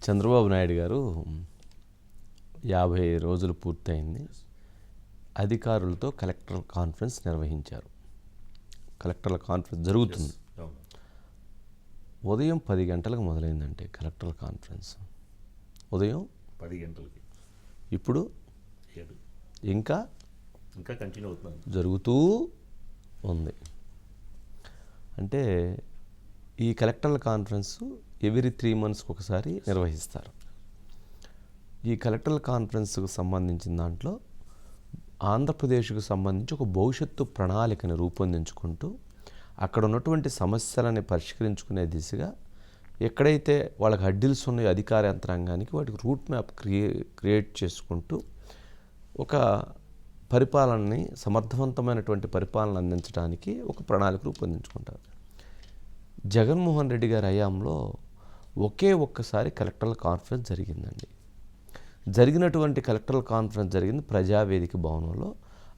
చంద్రబాబు నాయుడు గారు యాభై రోజులు పూర్తయింది. అధికారులతో కలెక్టర్ కాన్ఫరెన్స్ నిర్వహించారు. కలెక్టర్ల కాన్ఫరెన్స్ జరుగుతుంది. ఉదయం పది గంటలకు మొదలైందంటే కలెక్టర్ల కాన్ఫరెన్స్. ఉదయం పది గంటలకి. ఇప్పుడు ఇంకా ఇంకా కంటిన్యూ అవుతున్నాను జరుగుతూ ఉంది. అంటే ఈ కలెక్టర్ల కాన్ఫరెన్స్ ఎవ్రీ త్రీ మంత్స్కి ఒకసారి నిర్వహిస్తారు. ఈ కలెక్టర్ల కాన్ఫరెన్స్కు సంబంధించిన దాంట్లో ఆంధ్రప్రదేశ్కు సంబంధించి ఒక భవిష్యత్తు ప్రణాళికను రూపొందించుకుంటూ అక్కడ ఉన్నటువంటి సమస్యలని పరిష్కరించుకునే దిశగా ఎక్కడైతే వాళ్ళకి హడ్డిల్స్ ఉన్నాయో అధికార యంత్రాంగానికి వాటికి రూట్ మ్యాప్ క్రియే క్రియేట్ చేసుకుంటూ ఒక పరిపాలనని సమర్థవంతమైనటువంటి పరిపాలన అందించడానికి ఒక ప్రణాళిక రూపొందించుకుంటారు. జగన్మోహన్ రెడ్డి గారి హయాంలో ఒకే ఒక్కసారి కలెక్టర్ల కాన్ఫరెన్స్ జరిగిందండి. జరిగినటువంటి కలెక్టర్ల కాన్ఫరెన్స్ జరిగింది ప్రజావేదిక భవనంలో.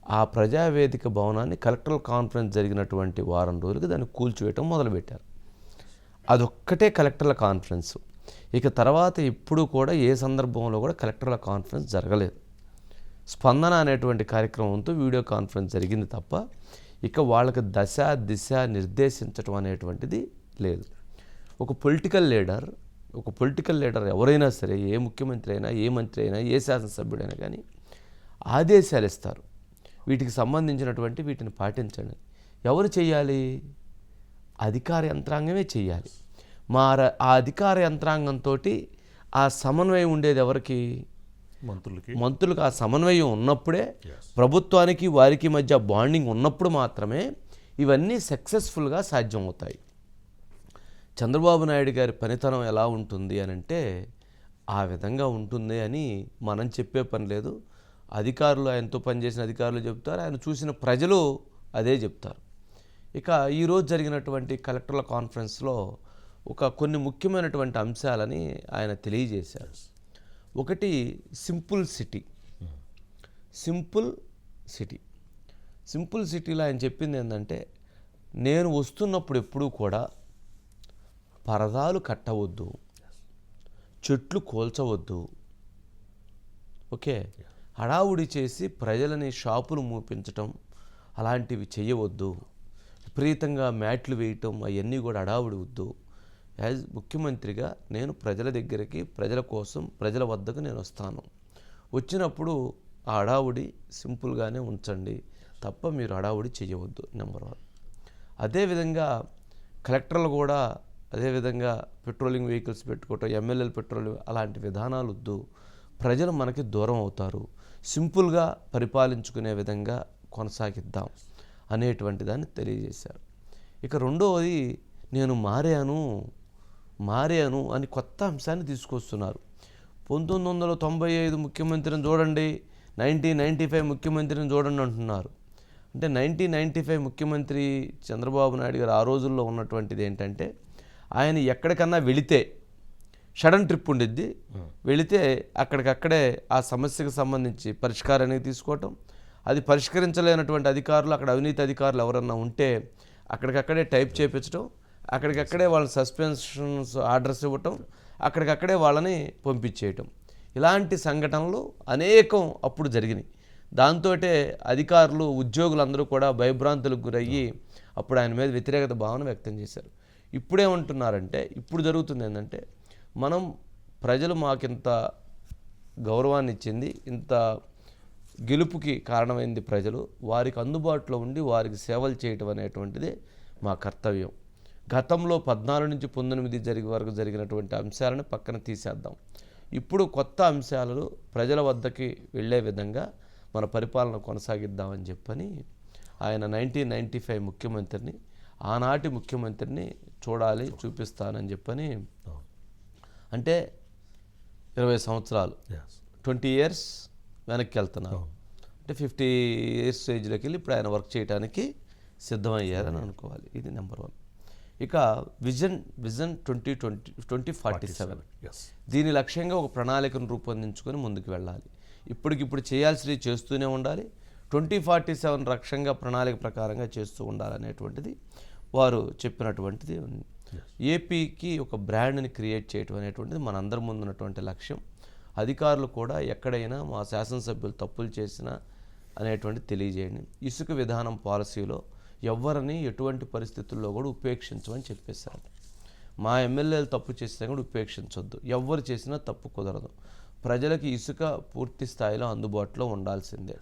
ఆ ప్రజావేదిక భవనాన్ని కలెక్టర్ల కాన్ఫరెన్స్ జరిగినటువంటి వారం రోజులకి దాన్ని కూల్చివేయటం మొదలుపెట్టారు. అదొక్కటే కలెక్టర్ల కాన్ఫరెన్స్. ఇక తర్వాత ఇప్పుడు కూడా ఏ సందర్భంలో కూడా కలెక్టర్ల కాన్ఫరెన్స్ జరగలేదు. స్పందన అనేటువంటి కార్యక్రమంతో వీడియో కాన్ఫరెన్స్ జరిగింది తప్ప ఇక వాళ్ళకి దశ దిశ నిర్దేశించడం అనేటువంటిది లేదు. ఒక పొలిటికల్ లీడర్ ఒక పొలిటికల్ లీడర్ ఎవరైనా సరే ఏ ముఖ్యమంత్రి అయినా ఏ మంత్రి అయినా ఏ శాసనసభ్యుడైనా కానీ ఆదేశాలు ఇస్తారు. వీటికి సంబంధించినటువంటి వీటిని పాటించండి. ఎవరు చేయాలి? అధికార యంత్రాంగమే చేయాలి. మా ర- ఆ అధికార యంత్రాంగంతో ఆ సమన్వయం ఉండేది ఎవరికి? మంత్రులకి. మంత్రులకు ఆ సమన్వయం ఉన్నప్పుడే. ప్రభుత్వానికి వారికి మధ్య బాండింగ్ ఉన్నప్పుడు మాత్రమే ఇవన్నీ సక్సెస్ఫుల్గా సాధ్యమవుతాయి. చంద్రబాబు నాయుడు గారి పనితనం ఎలా ఉంటుంది అని అంటే ఆ విధంగా ఉంటుంది అని మనం చెప్పే పని లేదు. అధికారులు ఆయనతో పనిచేసిన అధికారులు చెప్తారు. ఆయన చూసిన ప్రజలు అదే చెప్తారు. ఇక ఈరోజు జరిగినటువంటి కలెక్టర్ల కాన్ఫరెన్స్లో ఒక కొన్ని ముఖ్యమైనటువంటి అంశాలని ఆయన తెలియజేశారు. ఒకటి simple city. Simple city. Simple సిటీలో ఆయన చెప్పింది ఏంటంటే నేను వస్తున్నప్పుడు ఎప్పుడూ కూడా పరదాలు కట్టవద్దు. చెట్లు కోల్చవద్దు. ఓకే? హడావుడి చేసి ప్రజలని షాపులు మూపించటం అలాంటివి చేయవద్దు విపరీతంగా మ్యాట్లు వేయటం అవన్నీ కూడా హడావుడి వద్దు. యాజ్ ముఖ్యమంత్రిగా నేను ప్రజల దగ్గరికి ప్రజల కోసం ప్రజల వద్దకు నేను వస్తాను. వచ్చినప్పుడు ఆ హడావుడి సింపుల్గానే ఉంచండి. తప్ప మీరు హడావుడి చేయవద్దు నెంబర్ వన్. అదేవిధంగా కలెక్టర్లు కూడా అదేవిధంగా పెట్రోలింగ్ వెహికల్స్ పెట్టుకోవటం ఎమ్మెల్యేలు పెట్రోల్ అలాంటి విధానాలు వద్దు. ప్రజలు మనకి దూరం అవుతారు. సింపుల్గా పరిపాలించుకునే విధంగా కొనసాగిద్దాం అనేటువంటి దాన్ని తెలియజేశారు. ఇక రెండవది నేను మారాను మారాను అని కొత్త అంశాన్ని తీసుకొస్తున్నారు. పంతొమ్మిది వందల తొంభై ఐదు ముఖ్యమంత్రిని చూడండి నైన్టీన్ నైంటీ ఫైవ్ ముఖ్యమంత్రిని చూడండి అంటున్నారు. అంటే నైన్టీన్ నైంటీ ఫైవ్ ముఖ్యమంత్రి చంద్రబాబు నాయుడు గారు ఆ రోజుల్లో ఉన్నటువంటిది ఏంటంటే ఆయన ఎక్కడికన్నా వెళితే సడన్ ట్రిప్ ఉండిద్ది. వెళితే అక్కడికక్కడే ఆ సమస్యకు సంబంధించి పరిష్కారానికి తీసుకోవటం. అది పరిష్కరించలేనటువంటి అధికారులు అక్కడ అవినీతి అధికారులు ఎవరన్నా ఉంటే అక్కడికక్కడే టైప్ చేపించడం అక్కడికక్కడే వాళ్ళ సస్పెన్షన్స్ ఆర్డర్స్ ఇవ్వటం. అక్కడికక్కడే వాళ్ళని పంపించేయటం. ఇలాంటి సంఘటనలు అనేకం అప్పుడు జరిగినాయి. దాంతో అధికారులు ఉద్యోగులందరూ కూడా భయభ్రాంతులకు గురయ్యి అప్పుడు ఆయన మీద వ్యతిరేకత భావన వ్యక్తం చేశారు. ఇప్పుడేమంటున్నారంటే ఇప్పుడు జరుగుతుంది ఏంటంటే మనం ప్రజలు మాకింత గౌరవాన్ని ఇచ్చింది ఇంత గెలుపుకి కారణమైంది ప్రజలు వారికి అందుబాటులో ఉండి వారికి సేవలు చేయటం అనేటువంటిది మా కర్తవ్యం. గతంలో పద్నాలుగు నుంచి పంతొమ్మిది జరిగే వరకు జరిగినటువంటి అంశాలను పక్కన తీసేద్దాం. ఇప్పుడు కొత్త అంశాలను ప్రజల వద్దకి వెళ్ళే విధంగా మన పరిపాలన కొనసాగిద్దామని చెప్పని ఆయన నైన్టీన్ నైంటీ ఫైవ్ ముఖ్యమంత్రిని ఆనాటి ముఖ్యమంత్రిని చూడాలి చూపిస్తానని చెప్పని అంటే ఇరవై సంవత్సరాలు. ట్వంటీ ఇయర్స్ వెనక్కి వెళ్తున్నారు అంటే ఫిఫ్టీ ఇయర్స్ ఏజ్లోకి వెళ్ళి ఇప్పుడు ఆయన వర్క్ చేయడానికి సిద్ధమయ్యారని అనుకోవాలి. ఇది నెంబర్ వన్. ఇక vision vision twenty twenty twenty forty seven. దీని లక్ష్యంగా ఒక ప్రణాళికను రూపొందించుకొని ముందుకు వెళ్ళాలి. ఇప్పటికిప్పుడు చేయాల్సినవి చేస్తూనే ఉండాలి. ట్వంటీ ఫార్టీ సెవెన్ లక్ష్యంగా ప్రణాళిక ప్రకారంగా చేస్తూ ఉండాలనేటువంటిది వారు చెప్పినటువంటిది ఉంది. ఏపీకి ఒక బ్రాండ్ని క్రియేట్ చేయటం అనేటువంటిది మనందరి ముందు ఉన్నటువంటి లక్ష్యం. అధికారులు కూడా ఎక్కడైనా మా శాసనసభ్యులు తప్పులు చేసినా అనేటువంటి తెలియజేయండి. ఇసుక విధానం పాలసీలో ఎవరిని ఎటువంటి పరిస్థితుల్లో కూడా ఉపేక్షించమని చెప్పేశారు. మా ఎమ్మెల్యేలు తప్పు చేసినా కూడా ఉపేక్షించొద్దు. ఎవరు చేసినా తప్పు కుదరదు. ప్రజలకి ఇసుక పూర్తి స్థాయిలో అందుబాటులో ఉండాల్సిందే.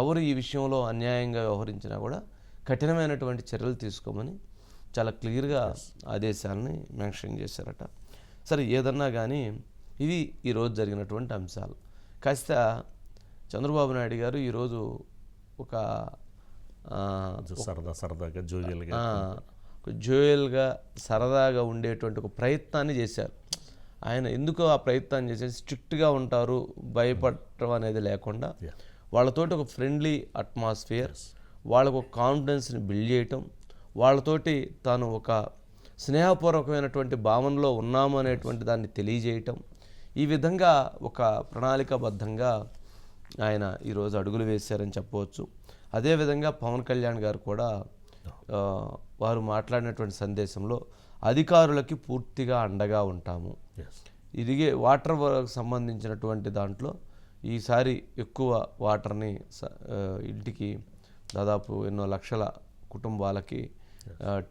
ఎవరు ఈ విషయంలో అన్యాయంగా వ్యవహరించినా కూడా కఠినమైనటువంటి చర్యలు తీసుకోమని చాలా క్లియర్గా ఆదేశాలని మెన్షన్ చేశారట. సరే ఏదన్నా కానీ ఇవి ఈరోజు జరిగినటువంటి అంశాలు. కాస్త చంద్రబాబు నాయుడు గారు ఈరోజు ఒక సరదా సరదాగా ఒక జోయల్గా సరదాగా ఉండేటువంటి ఒక ప్రయత్నాన్ని చేశారు. ఆయన ఎందుకు ఆ ప్రయత్నం చేసేసి స్ట్రిక్ట్గా ఉంటారు భయపడటం అనేది లేకుండా. వాళ్ళతోటి ఒక ఫ్రెండ్లీ అట్మాస్ఫియర్ వాళ్ళకు ఒక కాన్ఫిడెన్స్ని బిల్డ్ చేయటం వాళ్ళతోటి తాను ఒక స్నేహపూర్వకమైనటువంటి భావనలో ఉన్నాము అనేటువంటి దాన్ని తెలియజేయటం ఈ విధంగా ఒక ప్రణాళికాబద్ధంగా ఆయన ఈరోజు అడుగులు వేశారని చెప్పవచ్చు. అదేవిధంగా పవన్ కళ్యాణ్ గారు కూడా వారు మాట్లాడినటువంటి సందేశంలో అధికారులకి పూర్తిగా అండగా ఉంటాము. ఇదిగే వాటర్ వర్క్ సంబంధించినటువంటి దాంట్లో ఈసారి ఎక్కువ వాటర్ని ఇంటికి దాదాపు ఎన్నో లక్షల కుటుంబాలకి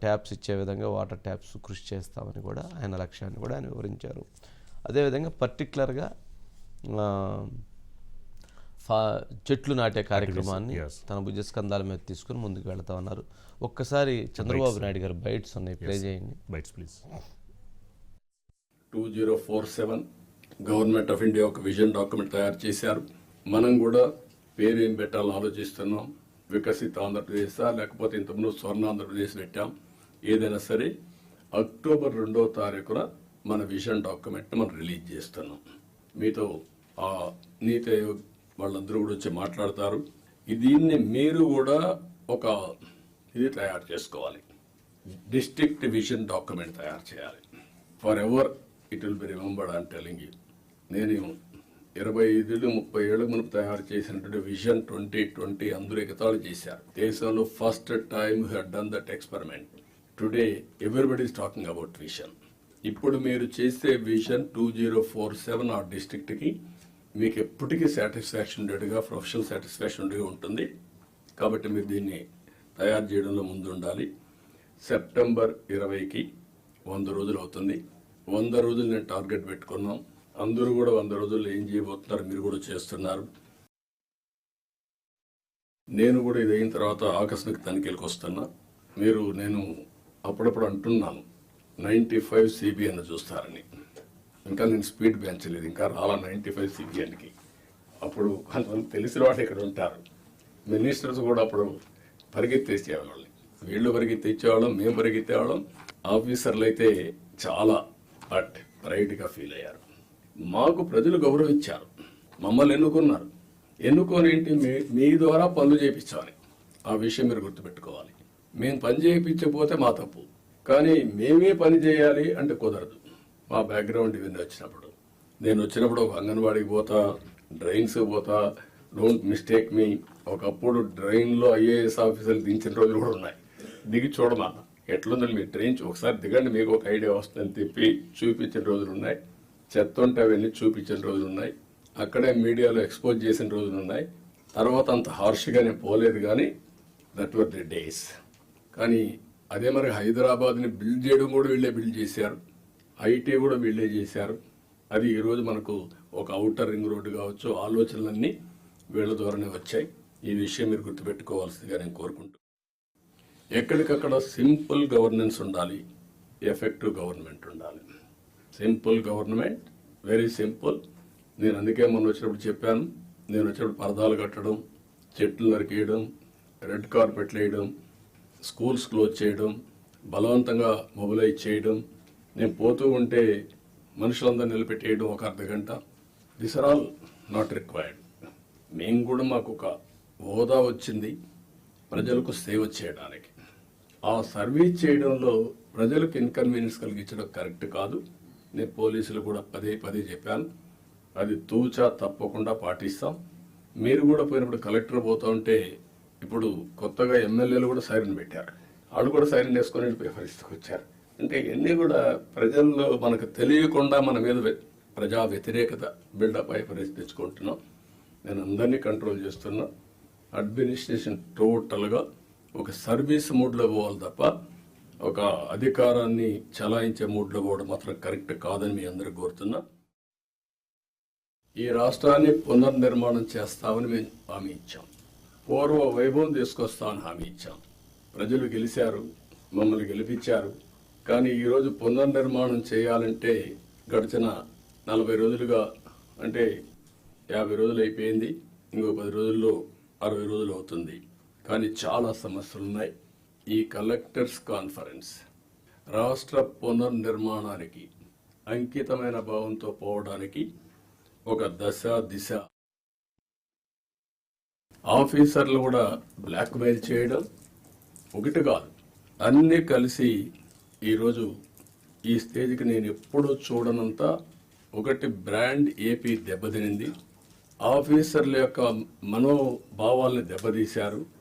ట్యాప్స్ ఇచ్చే విధంగా వాటర్ ట్యాప్స్ కృషి చేస్తామని కూడా ఆయన లక్ష్యాన్ని కూడా ఆయన వివరించారు. అదేవిధంగా పర్టికులర్గా ఫా చెట్లు నాటే కార్యక్రమాన్ని. తన భుజస్కంధాల మీద తీసుకుని ముందుకు వెళ్తా ఉన్నారు. ఒక్కసారి చంద్రబాబు నాయుడు గారు బైట్స్ ఉన్నాయి ప్లే చేయండి. Bites please two zero four seven government of India ఒక విజన్ డాక్యుమెంట్ తయారు చేశారు. మనం కూడా పేరు ఏం పెట్టాలని ఆలోచిస్తున్నాం. వికసిత ఆంధ్రప్రదేశ్ లేకపోతే ఇంతకుముందు స్వర్ణ ఆంధ్రప్రదేశ్ పెట్టాం. ఏదైనా సరే అక్టోబర్ రెండో తారీఖున మన విజన్ డాక్యుమెంట్ మనం రిలీజ్ చేస్తున్నాం. మీతో ఆ నీతి ఆయోగ్ వాళ్ళందరూ కూడా వచ్చి మాట్లాడతారు. దీన్ని మీరు కూడా ఒక ఇది తయారు చేసుకోవాలి. డిస్ట్రిక్ట్ విజన్ డాక్యుమెంట్ తయారు చేయాలి. Forever it will be remembered and telling you. నేను ఇరవై ఐదు ముప్పై ఏళ్ళ మునుపు తయారు చేసినటువంటి విజన్ ట్వంటీ ట్వంటీ అందరూ ఎగతాళి చేశారు. దేశంలో first time had done that experiment today everybody is talking about vision ఇప్పుడు మీరు చేసే vision two zero four seven ఆ డిస్ట్రిక్ట్కి మీకు ఎప్పటికీ సాటిస్ఫాక్షన్ ఉండేట్టుగా ప్రొఫెషనల్ సాటిస్ఫాక్షన్ ఉండేగా ఉంటుంది. కాబట్టి మీరు దీన్ని తయారు చేయడంలో ముందు ఉండాలి. సెప్టెంబర్ ఇరవైకి వంద రోజులు అవుతుంది. వంద రోజులు నేను టార్గెట్ పెట్టుకున్నాం. అందరూ కూడా వంద రోజుల్లో ఏం చేయబోతున్నారు? మీరు కూడా చేస్తున్నారు. నేను కూడా ఇదైన తర్వాత ఆకస్మిక తనిఖీలకు వస్తున్నా. మీరు నేను అప్పుడప్పుడు అంటున్నాను నైంటీ ఫైవ్ సిబిఎన్ చూస్తారని. ఇంకా నేను స్పీడ్ పెంచలేదు ఇంకా రాలా నైంటీ ఫైవ్ సిబిఎన్కి అప్పుడు కొంతమంది తెలిసిన వాళ్ళు ఇక్కడ ఉంటారు. మినిస్టర్స్ కూడా అప్పుడు పరిగెత్తేసేవాళ్ళని వీళ్ళు పరిగెత్తేవాళ్ళం మేము పరిగెత్తేవాళ్ళం. ఆఫీసర్లు అయితే చాలా బట్ రైట్గా ఫీల్ అయ్యారు. మాకు ప్రజలు గౌరవించారు. మమ్మల్ని ఎన్నుకున్నారు. ఎన్నుకొని ఏంటి మీ మీ ద్వారా పనులు చేయించాలి ఆ విషయం మీరు గుర్తుపెట్టుకోవాలి. మేము పని చేయించకపోతే మా తప్పు. కానీ మేమే పని చేయాలి అంటే కుదరదు. మా బ్యాక్గ్రౌండ్ ఇవన్నీ వచ్చినప్పుడు. నేను వచ్చినప్పుడు ఒక అంగన్వాడికి పోతా డ్రైన్స్ పోతా. డోంట్ మిస్టేక్ మీ ఒకప్పుడు డ్రైన్లో ఐఏఎస్ ఆఫీసర్లు దించిన రోజులు కూడా ఉన్నాయి. దిగి చూడమా ఎట్లుందని మీరు ట్రైన్ ఒకసారి దిగండి మీకు ఒక ఐడియా వస్తుందని తిప్పి చూపించిన రోజులు ఉన్నాయి. చెత్త ఉంటే అవన్నీ చూపించిన రోజులు ఉన్నాయి అక్కడే మీడియాలో ఎక్స్పోజ్ చేసిన రోజులు ఉన్నాయి తర్వాత అంత హార్ష్గా నేను పోలేదు కానీ దట్ వర్ ది డేస్ కానీ అదే మరి హైదరాబాద్ని బిల్డ్ చేయడం కూడా వీళ్ళే బిల్డ్ చేశారు. ఐటీ కూడా వీళ్ళే చేశారు. అది ఈరోజు మనకు ఒక అవుటర్ రింగ్ రోడ్డు కావచ్చు ఆలోచనలన్నీ వీళ్ళ ద్వారానే వచ్చాయి. ఈ విషయం మీరు గుర్తుపెట్టుకోవాల్సిందిగా నేను కోరుకుంటున్నాను. ఎక్కడికక్కడ సింపుల్ గవర్నెన్స్ ఉండాలి ఎఫెక్టివ్ గవర్నమెంట్ ఉండాలి. Simple government very simple. నేను అందుకే మొన్న వచ్చినప్పుడు చెప్పాను నేను వచ్చినప్పుడు పరదాలు కట్టడం చెట్లు నరికేయడం రెడ్ కార్పెట్లు వేయడం స్కూల్స్ క్లోజ్ చేయడం బలవంతంగా మొబిలైజ్ చేయడం నేను పోతూ ఉంటే మనుషులందరూ నిలబెట్టేయడం ఒక అర్ధ గంట. This are all not required మేము కూడా మాకు ఒక హోదా వచ్చింది ప్రజలకు సేవ చేయడానికి. ఆ సర్వీస్ చేయడంలో ప్రజలకు ఇన్కన్వీనియన్స్ కలిగించడం కరెక్ట్ కాదు. నేను పోలీసులు కూడా పదే పదే చెప్పాను. అది తూచా తప్పకుండా పాటిస్తాం. మీరు కూడా పోయినప్పుడు కలెక్టర్ పోతా ఉంటే ఇప్పుడు కొత్తగా ఎమ్మెల్యేలు కూడా సైరన్ పెట్టారు. వాళ్ళు కూడా సైరన్ వేసుకొని వెళ్ళిపోయే పరిస్థితికి వచ్చారు. అంటే ఇవన్నీ కూడా ప్రజల్లో మనకు తెలియకుండా మన మీద ప్రజా వ్యతిరేకత బిల్డప్ అయ్యే పరిస్థితి తెచ్చుకుంటున్నాం. నేను అందరినీ కంట్రోల్ చేస్తున్నా. అడ్మినిస్ట్రేషన్ టోటల్గా ఒక సర్వీస్ మూడ్లో పోవాలి తప్ప ఒక అధికారాన్ని చలాయించే మూడ్లో కూడా మాత్రం కరెక్ట్ కాదని మీ అందరూ కోరుతున్నా. ఈ రాష్ట్రాన్ని పునర్నిర్మాణం చేస్తామని మేము హామీ ఇచ్చాం. పూర్వ వైభవం తీసుకొస్తామని హామీ ఇచ్చాం. ప్రజలు గెలిచారు మమ్మల్ని గెలిపించారు. కానీ ఈరోజు పునర్నిర్మాణం చేయాలంటే గడిచిన నలభై రోజులుగా అంటే యాభై రోజులు అయిపోయింది. ఇంకో పది రోజుల్లో అరవై రోజులు అవుతుంది. కానీ చాలా సమస్యలు ఉన్నాయి ఈ కలెక్టర్స్ కాన్ఫరెన్స్ రాష్ట్ర పునర్నిర్మాణానికి అంకితమైన భావంతో పోవడానికి ఒక దశ దిశ. ఆఫీసర్లు కూడా బ్లాక్మెయిల్ చేయడం ఒకటి కాదు. అన్నీ కలిసి ఈరోజు ఈ స్టేజ్కి నేను ఎప్పుడూ చూడనంత ఒకటి బ్రాండ్ ఏపీ దెబ్బతినింది. ఆఫీసర్ల యొక్క మనోభావాల్ని దెబ్బతీశారు.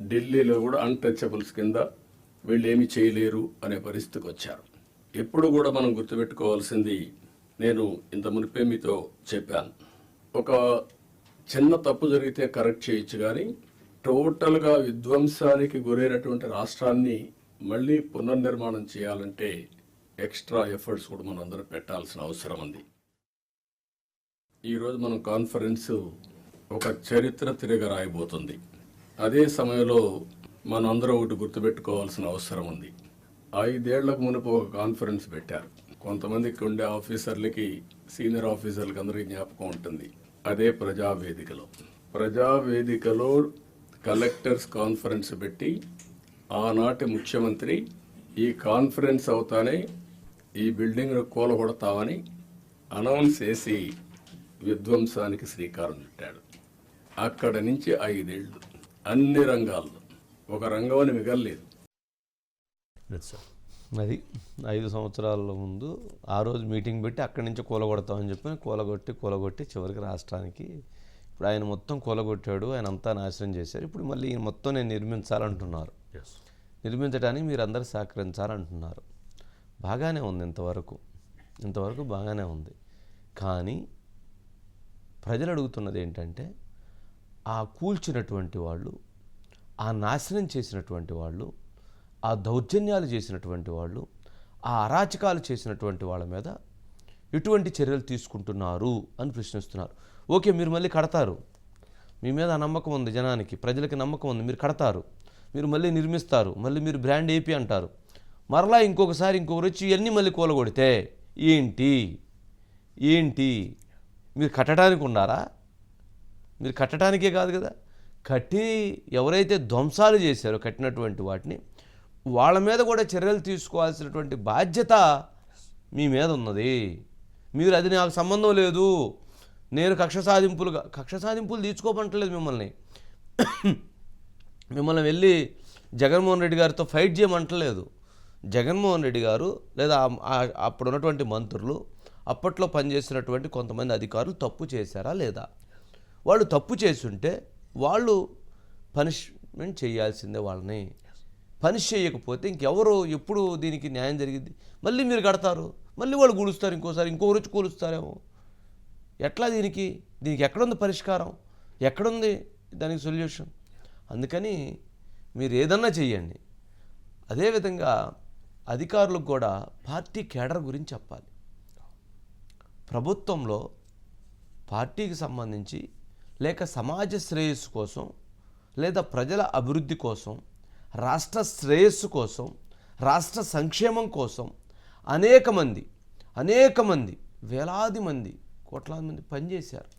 ఢిల్లీలో కూడా అన్టచబుల్స్ కింద వీళ్ళు ఏమి చేయలేరు అనే పరిస్థితికి వచ్చారు. ఎప్పుడు కూడా మనం గుర్తుపెట్టుకోవాల్సింది నేను ఇంత మునిపే మీతో చెప్పాను. ఒక చిన్న తప్పు జరిగితే కరెక్ట్ చేయొచ్చు కానీ టోటల్గా విధ్వంసానికి గురైనటువంటి రాష్ట్రాన్ని మళ్ళీ పునర్నిర్మాణం చేయాలంటే ఎక్స్ట్రా ఎఫర్ట్స్ కూడా మనం పెట్టాల్సిన అవసరం ఉంది. ఈరోజు మనం కాన్ఫరెన్స్ ఒక చరిత్ర తిరగ రాయబోతుంది అదే సమయంలో మనందరం ఒకటి గుర్తుపెట్టుకోవాల్సిన అవసరం ఉంది. ఐదేళ్ళకు మునుపు ఒక కాన్ఫరెన్స్ పెట్టారు. కొంతమందికి ఉండే ఆఫీసర్లకి సీనియర్ ఆఫీసర్లకి అందరికీ జ్ఞాపకం ఉంటుంది. అదే ప్రజావేదికలో. ప్రజావేదికలో కలెక్టర్స్ కాన్ఫరెన్స్ పెట్టి ఆనాటి ముఖ్యమంత్రి ఈ కాన్ఫరెన్స్ అవుతానే ఈ బిల్డింగ్ కూలగొడతామని అనౌన్స్ చేసి విధ్వంసానికి శ్రీకారం చుట్టాడు. అక్కడ నుంచి ఐదేళ్ళు. అన్ని రంగాల్లో. ఒక రంగం అని మిగలలేదు. అది ఐదు సంవత్సరాల ముందు ఆ రోజు మీటింగ్ పెట్టి అక్కడి నుంచి కూలగొడతామని చెప్పి కూలగొట్టి కూలగొట్టి చివరికి రాష్ట్రానికి ఇప్పుడు ఆయన మొత్తం కూలగొట్టాడు ఆయన అంతా నాశనం చేశారు. ఇప్పుడు మళ్ళీ ఈయన మొత్తం నేను నిర్మించాలంటున్నారు. నిర్మించడానికి మీరు అందరు సహకరించాలంటున్నారు. బాగానే ఉంది ఇంతవరకు. ఇంతవరకు బాగానే ఉంది. కానీ ప్రజలు అడుగుతున్నది ఏంటంటే ఆ కూల్చినటువంటి వాళ్ళు ఆ నాశనం చేసినటువంటి వాళ్ళు ఆ దౌర్జన్యాలు చేసినటువంటి వాళ్ళు ఆ అరాచకాలు చేసినటువంటి వాళ్ళ మీద ఎటువంటి చర్యలు తీసుకుంటున్నారు అని ప్రశ్నిస్తున్నారు. ఓకే మీరు మళ్ళీ కడతారు. మీ మీద నమ్మకం ఉంది జనానికి ప్రజలకి నమ్మకం ఉంది మీరు కడతారు. మీరు మళ్ళీ నిర్మిస్తారు మళ్ళీ మీరు బ్రాండ్ ఏపీ అంటారు. మరలా ఇంకొకసారి ఇంకొకరు వచ్చి ఇవన్నీ మళ్ళీ కూలగొడితే ఏంటి? ఏంటి? మీరు కట్టడానికి ఉన్నారా? మీరు కట్టడానికే కాదు కదా. కట్టి ఎవరైతే ధ్వంసాలు చేశారో కట్టినటువంటి వాటిని వాళ్ళ మీద కూడా చర్యలు తీసుకోవాల్సినటువంటి బాధ్యత మీ మీద ఉన్నది. మీరు అది నాకు సంబంధం లేదు. నేను కక్ష సాధింపులుగా కక్ష సాధింపులు తీసుకోమంటలేదు మిమ్మల్ని. మిమ్మల్ని వెళ్ళి జగన్మోహన్ రెడ్డి గారితో ఫైట్ చేయమంటలేదు. జగన్మోహన్ రెడ్డి గారు లేదా అప్పుడున్నటువంటి అప్పుడు ఉన్నటువంటి మంత్రులు అప్పట్లో పనిచేసినటువంటి కొంతమంది అధికారులు తప్పు చేశారా లేదా? వాళ్ళు తప్పు చేస్తుంటే వాళ్ళు పనిష్మెంట్ చేయాల్సిందే వాళ్ళని. పనిష్ చేయకపోతే ఇంకెవరు ఎప్పుడు దీనికి న్యాయం జరిగింది. మళ్ళీ మీరు కడతారు. మళ్ళీ వాళ్ళు కూలుస్తారు ఇంకోసారి ఇంకో రోజు కూలుస్తారేమో. ఎట్లా దీనికి? దీనికి ఎక్కడుంది పరిష్కారం? ఎక్కడుంది దానికి సొల్యూషన్? అందుకని మీరు ఏదన్నా చెయ్యండి. అదేవిధంగా అధికారులకు కూడా పార్టీ కేడర్ గురించి చెప్పాలి. ప్రభుత్వంలో పార్టీకి సంబంధించి లేక సమాజ శ్రేయస్సు కోసం లేదా ప్రజల అభివృద్ధి కోసం రాష్ట్ర శ్రేయస్సు కోసం రాష్ట్ర సంక్షేమం కోసం అనేక మంది అనేక మంది వేలాది మంది కోట్లాది మంది పనిచేశారు.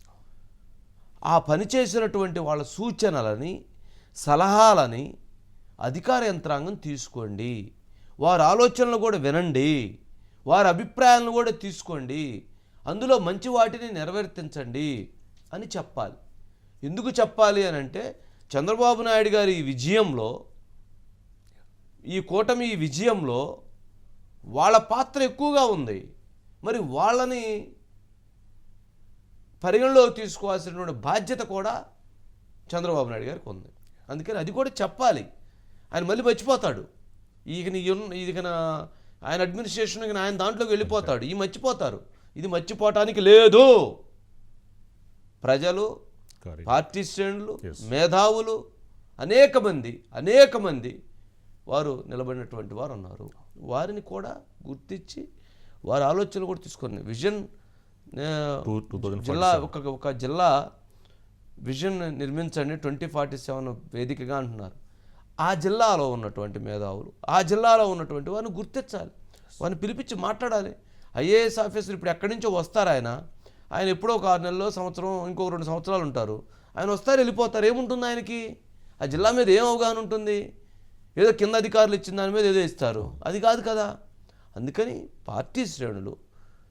ఆ పని చేసినటువంటి వాళ్ళ సూచనలని సలహాలని అధికార యంత్రాంగం తీసుకోండి. వారి ఆలోచనలు కూడా వినండి. వారి అభిప్రాయాలను కూడా తీసుకోండి. అందులో మంచి వాటిని నెరవేర్తించండి అని చెప్పాలి. ఎందుకు చెప్పాలి అని అంటే చంద్రబాబు నాయుడు గారి ఈ విజయంలో ఈ కూటమి ఈ విజయంలో వాళ్ళ పాత్ర ఎక్కువగా ఉంది. మరి వాళ్ళని పరిగణలోకి తీసుకోవాల్సినటువంటి బాధ్యత కూడా చంద్రబాబు నాయుడు గారికి ఉంది. అందుకని అది కూడా చెప్పాలి. ఆయన మళ్ళీ మర్చిపోతాడు. ఈయన ఈయన ఆయన అడ్మినిస్ట్రేషన్ ఆయన దాంట్లోకి వెళ్ళిపోతాడు. ఈ మర్చిపోతారు. ఇది మర్చిపోవటానికి లేదు. ప్రజలు పార్టీ శ్రేణులు. మేధావులు అనేక మంది అనేక మంది వారు నిలబడినటువంటి వారు ఉన్నారు. వారిని కూడా గుర్తించి వారి ఆలోచనలు కూడా తీసుకొని విజన్ ఆ, Two- 2047. జిల్లా ఒక ఒక జిల్లా విజన్ నిర్మించండి ట్వంటీ ఫార్టీ సెవెన్ వేదికగా అంటున్నారు. ఆ జిల్లాలో ఉన్నటువంటి మేధావులు ఆ జిల్లాలో ఉన్నటువంటి వారిని గుర్తించాలి. వారిని పిలిపించి మాట్లాడాలి. ఐఏఎస్ ఆఫీసర్ ఇప్పుడు ఎక్కడి నుంచో వస్తారు ఆయన. ఆయన ఎప్పుడో ఒక ఆరు నెలలో సంవత్సరం ఇంకో రెండు సంవత్సరాలు ఉంటారు. ఆయన వస్తారు వెళ్ళిపోతారు. ఏముంటుంది ఆయనకి? ఆ జిల్లా మీద ఏం అవగాహన ఉంటుంది? ఏదో కింద అధికారులు ఇచ్చిన దాని మీద ఏదో ఇస్తారు. అది కాదు కదా. అందుకని పార్టీ శ్రేణులు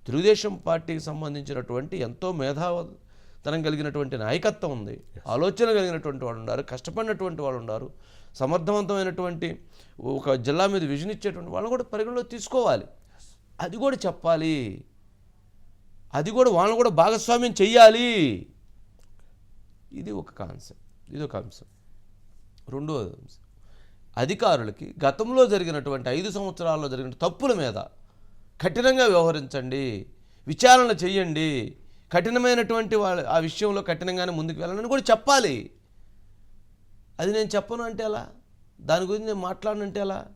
తెలుగుదేశం పార్టీకి సంబంధించినటువంటి ఎంతో మేధావతనం కలిగినటువంటి నాయకత్వం ఉంది. ఆలోచన కలిగినటువంటి వాళ్ళు ఉన్నారు కష్టపడినటువంటి వాళ్ళు ఉన్నారు సమర్థవంతమైనటువంటి ఒక జిల్లా మీద విజన్ ఇచ్చేటువంటి వాళ్ళు కూడా పరిగణలో తీసుకోవాలి. అది కూడా చెప్పాలి. అది కూడా వాళ్ళని కూడా భాగస్వామ్యం చెయ్యాలి. ఇది ఒక కాన్సెప్ట్. ఇది ఒక అంశం. రెండో అంశం. అధికారులకి గతంలో జరిగినటువంటి ఐదు సంవత్సరాల్లో జరిగిన తప్పుల మీద కఠినంగా వ్యవహరించండి. విచారణ చెయ్యండి. కఠినమైనటువంటి వాళ్ళ ఆ విషయంలో కఠినంగానే ముందుకు వెళ్ళాలని కూడా చెప్పాలి. అది నేను చెప్పను అంటే ఎలా? దాని గురించి నేను మాట్లాడనంటే ఎలా?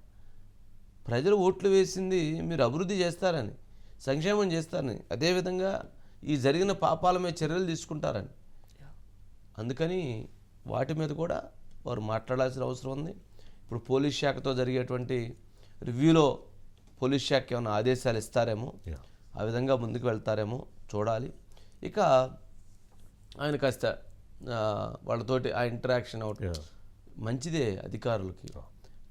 ప్రజలు ఓట్లు వేసింది మీరు అభివృద్ధి చేస్తారని. సంక్షేమం చేస్తారని. అదేవిధంగా ఈ జరిగిన పాపాల మీద చర్యలు తీసుకుంటారని. అందుకని వాటి మీద కూడా వారు మాట్లాడాల్సిన అవసరం ఉంది. ఇప్పుడు పోలీస్ శాఖతో జరిగేటువంటి రివ్యూలో పోలీస్ శాఖ ఏమైనా ఆదేశాలు ఇస్తారేమో. ఆ విధంగా ముందుకు వెళ్తారేమో చూడాలి. ఇక ఆయన కాస్త వాళ్ళతోటి ఆ ఇంటరాక్షన్ అవుట్ Yeah. మంచిదే అధికారులకి.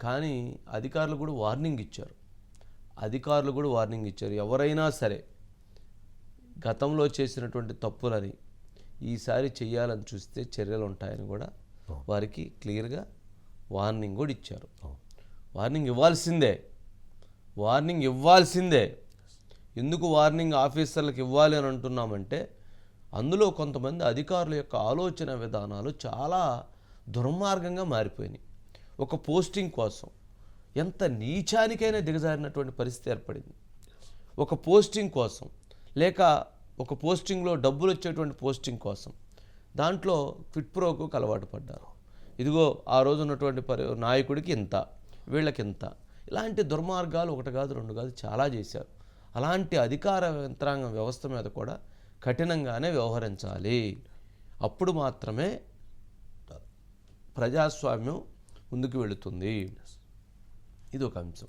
కానీ అధికారులు కూడా వార్నింగ్ ఇచ్చారు. అధికారులు కూడా వార్నింగ్ ఇచ్చారు. ఎవరైనా సరే గతంలో చేసినటువంటి తప్పులని ఈసారి చేయాలని చూస్తే చర్యలు ఉంటాయని కూడా వారికి క్లియర్గా వార్నింగ్ కూడా ఇచ్చారు. వార్నింగ్ ఇవ్వాల్సిందే. వార్నింగ్ ఇవ్వాల్సిందే. ఎందుకు వార్నింగ్ ఆఫీసర్లకు ఇవ్వాలి అని అంటున్నామంటే అందులో కొంతమంది అధికారుల యొక్క ఆలోచన విధానాలు చాలా దుర్మార్గంగా మారిపోయినాయి. ఒక పోస్టింగ్ కోసం ఎంత నీచానికైనా దిగజారినటువంటి పరిస్థితి ఏర్పడింది. ఒక పోస్టింగ్ కోసం లేక ఒక పోస్టింగ్లో డబ్బులు వచ్చేటువంటి పోస్టింగ్ కోసం దాంట్లో క్విట్ ప్రోకు అలవాటు పడ్డారు. ఇదిగో ఆ రోజు ఉన్నటువంటి పరి నాయకుడికి ఇంత వీళ్ళకి ఇంత ఇలాంటి దుర్మార్గాలు ఒకటి కాదు రెండు కాదు చాలా చేశారు. అలాంటి అధికార యంత్రాంగం వ్యవస్థ మీద కూడా కఠినంగానే వ్యవహరించాలి. అప్పుడు మాత్రమే ప్రజాస్వామ్యం ముందుకు వెళుతుంది. ఇది ఒక అంశం.